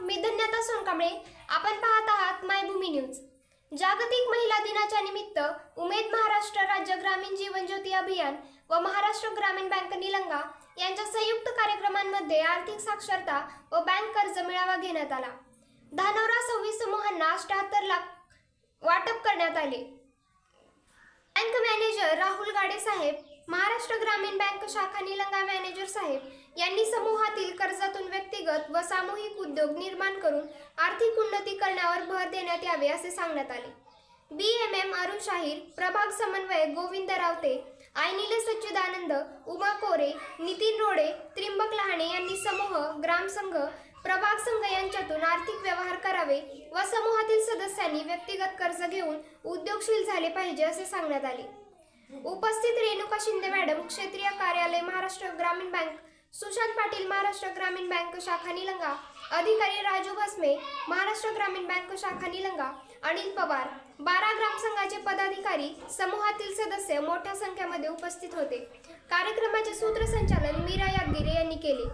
मी धन्यता सोनकांबळे. आपण पाहत आहात मायभूमी न्यूज. जागतिक महिला दिनाच्या निमित्त उमेद महाराष्ट्र राज्य ग्रामीण जीवन ज्योती अभियान व महाराष्ट्र ग्रामीण बँक निलंगा यांच्या संयुक्त कार्यक्रमांमध्ये आर्थिक साक्षरता व बँक कर्ज मेळावा घेण्यात आला. धानोरा सव्वीस समूहांना अठ्याहत्तर लाख वाटप करण्यात आले. बँक मॅनेजर राहुल गाडे साहेब महाराष्ट्र ग्रामीण बँक शाखा निलंगा मॅनेजर साहेब यांनी समूहातील कर्जातून व्यक्तिगत व सामूहिक उद्योग निर्माण करून आर्थिक उन्नती करण्यावर भर देण्यात यावे असे सांगण्यात आले. बी एम एम अरुण शाहीर प्रभाग समन्वयक गोविंद रावते आयनिले सच्चिदानंद उमा कोरे नितीन रोडे त्रिंबक लहाणे यांनी समूह ग्रामसंघ प्रभाग संघ यांच्यातून आर्थिक व्यवहार करावे व समूहातील सदस्यांनी व्यक्तिगत कर्ज घेऊन उद्योगशील झाले पाहिजे असे सांगण्यात आले. उपस्थित रेणुका शिंदे मॅडम क्षेत्रीय कार्यालय महाराष्ट्र ग्रामीण बँक सुशांत पाटील महाराष्ट्र ग्रामीण बँक शाखा निलंगा. अधिकारी राजू भस्मे महाराष्ट्र ग्रामीण बँक शाखा निलंगा. अनिल पवार बारा ग्रामसंघाचे पदाधिकारी समूहातील सदस्य मोठ्या संख्येमध्ये उपस्थित होते. कार्यक्रमाचे सूत्रसंचालन मीरा यादगिरे यांनी केले.